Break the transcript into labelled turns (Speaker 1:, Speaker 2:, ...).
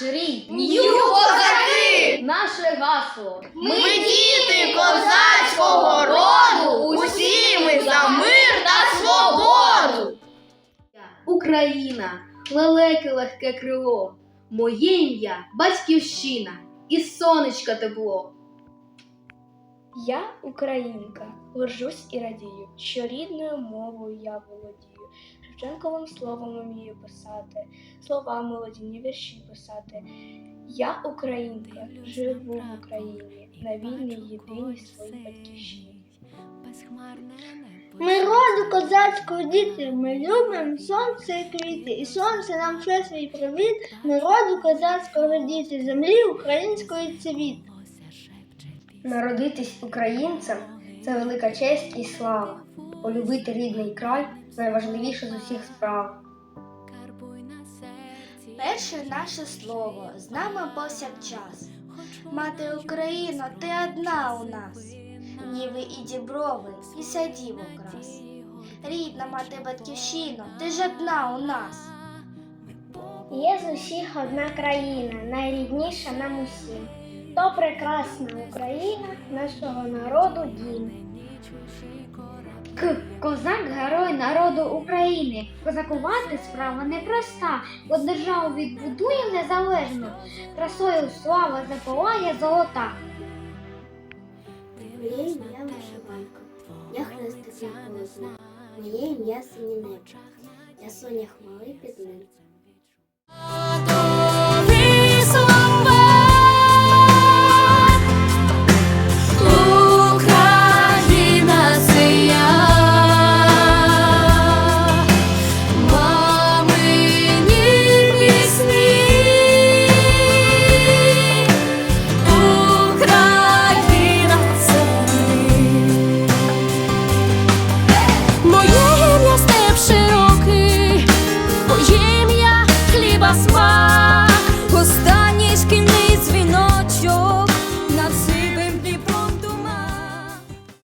Speaker 1: наш рід, Нью-Козаки! наше гасло. Ми діти
Speaker 2: козацького роду, усі ми за мир та свободу.
Speaker 1: Україна, лелеке легке крило, моє ім'я батьківщина і сонечка тепло.
Speaker 3: Я українка, горжусь і радію, що рідною мовою я володію, Шевченковим словом вмію писати, слова молодіні вірші писати. Я українка, живу в Україні, на вільній єдиній своїй батьківщині.
Speaker 4: Ми роду козацького діти, ми любимо сонце і квіти, і сонце нам шле свій привіт. Ми роду козацького діти, землі української цвіт.
Speaker 5: Народитись українцем це велика честь і слава. Полюбити рідний край найважливіше з усіх справ.
Speaker 6: Перше наше слово з нами повсякчас. Мати Україна, ти одна у нас. Ніви і діброви, і садів окрас. Рідна мати батьківщина, ти ж одна у нас.
Speaker 7: Є з усіх одна країна, найрідніша нам усім. То прекрасна Україна, нашого народу дім.
Speaker 8: К козак герой народу України. Козакувати справа непроста, бо державу відбудує незалежно. Красою слава запалає золота.
Speaker 9: Моє ім'я вишиванка, я хрестик на моє ім'я синє я соня хмари під ним.